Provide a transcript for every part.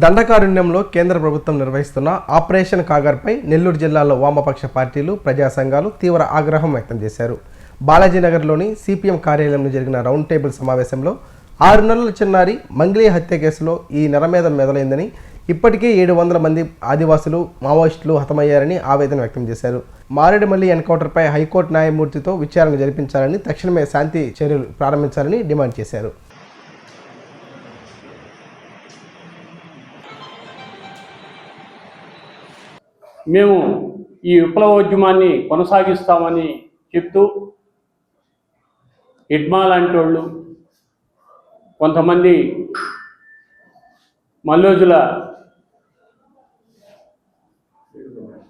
దండకారుణ్యంలో కేంద్ర ప్రభుత్వం నిర్వహిస్తున్న ఆపరేషన్ కాగర్పై నెల్లూరు జిల్లాలో వామపక్ష పార్టీలు ప్రజా సంఘాలు తీవ్ర ఆగ్రహం వ్యక్తం చేశారు. బాలాజీనగర్లోని సిపిఎం కార్యాలయంలో జరిగిన రౌండ్ టేబుల్ సమావేశంలో ఆరు నెలల చిన్నారి మంగ్లీ హత్య కేసులో ఈ నెరమేధం మెదలైందని ఇప్పటికే ఏడు వందల మంది ఆదివాసులు మావోయిస్టులు హతమయ్యారని ఆవేదన వ్యక్తం చేశారు. మారేడుమల్లి ఎన్కౌంటర్పై హైకోర్టు న్యాయమూర్తితో విచారణ జరిపించాలని తక్షణమే శాంతి చర్యలు ప్రారంభించాలని డిమాండ్ చేశారు. మేము ఈ విప్లవోద్యమాన్ని కొనసాగిస్తామని చెప్తూ ఇడ్మా లాంటి వాళ్ళు కొంతమంది మల్లోజుల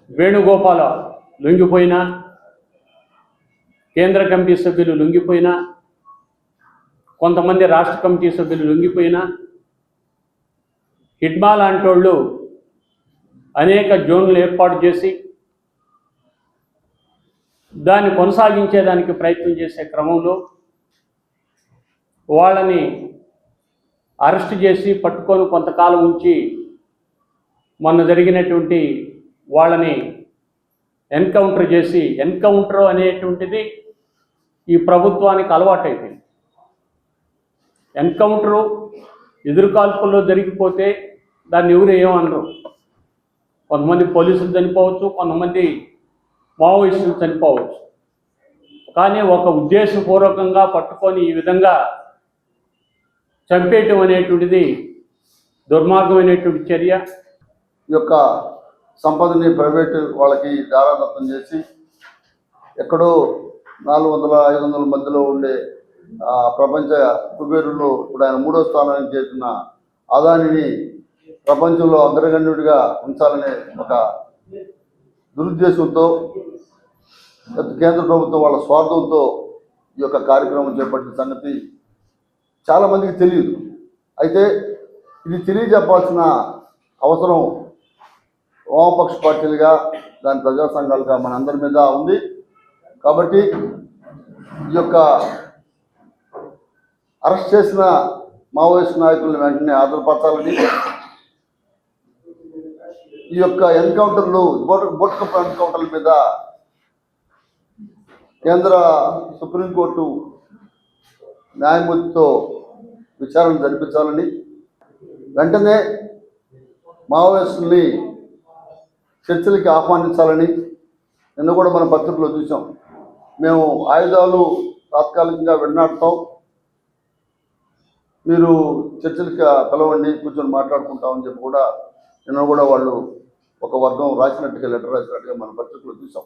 వేణుగోపాల లొంగిపోయినా కేంద్ర కమిటీ సభ్యులు లొంగిపోయినా కొంతమంది రాష్ట్ర కమిటీ సభ్యులు లొంగిపోయినా హిడ్మా లాంటి వాళ్ళు అనేక జోన్లు ఏర్పాటు చేసి దాన్ని కొనసాగించేదానికి ప్రయత్నం చేసే క్రమంలో వాళ్ళని అరెస్ట్ చేసి పట్టుకొని కొంతకాలం ఉంచి మొన్న జరిగినటువంటి వాళ్ళని ఎన్కౌంటర్ చేసి ఎన్కౌంటర్ అనేటువంటిది ఈ ప్రభుత్వానికి అలవాటైపోయింది. ఎన్కౌంటరు ఎదురుకాల్పుల్లో జరిగిపోతే దాన్ని ఎవరు ఏమనరు. కొంతమంది పోలీసులు చనిపోవచ్చు కొంతమంది మావోయిస్టులు చనిపోవచ్చు. కానీ ఒక ఉద్దేశపూర్వకంగా పట్టుకొని ఈ విధంగా చంపేయటం అనేటువంటిది దుర్మార్గమైనటువంటి చర్య. ఈ యొక్క సంపదని ప్రైవేటు వాళ్ళకి దారాదత్తం చేసి ఎక్కడో నాలుగు వందల ఐదు వందల మధ్యలో ఉండే ప్రపంచ కుబేరుల్లో ఇప్పుడు ఆయన మూడో స్థానానికి చేసిన అదానిని ప్రపంచంలో అగ్రగణ్యుడిగా ఉంచాలనే ఒక దురుద్దేశంతో కేంద్ర ప్రభుత్వం వాళ్ళ స్వార్థంతో ఈ యొక్క కార్యక్రమం చేపట్టిన సంగతి చాలామందికి తెలియదు. అయితే ఇది తెలియజెప్పాల్సిన అవసరం వామపక్ష పార్టీలుగా దాని ప్రజా సంఘాలుగా మనందరి మీద ఉంది. కాబట్టి ఈ యొక్క అరెస్ట్ చేసిన మావోయిస్ట్ నాయకులను వెంటనే హాజరుపరచాలని ఈ యొక్క ఎన్కౌంటర్లు బోట్ బోట్ కప్ ఎన్కౌంటర్ల మీద కేంద్ర సుప్రీంకోర్టు న్యాయమూర్తితో విచారణ జరిపించాలని వెంటనే మావోయిస్టుల్ని చర్చలకి ఆహ్వానించాలని నిన్న కూడా మన పత్రికలో చూసాం మేము ఆయుధాలు తాత్కాలికంగా విడనాడతాం మీరు చర్చలకి పిలవండి కూర్చొని మాట్లాడుకుంటామని చెప్పి కూడా నిన్న కూడా వాళ్ళు ఒక వర్గం రాసినట్టుగా లెటర్ రాసినట్టుగా మన పత్రికలో చూసాం.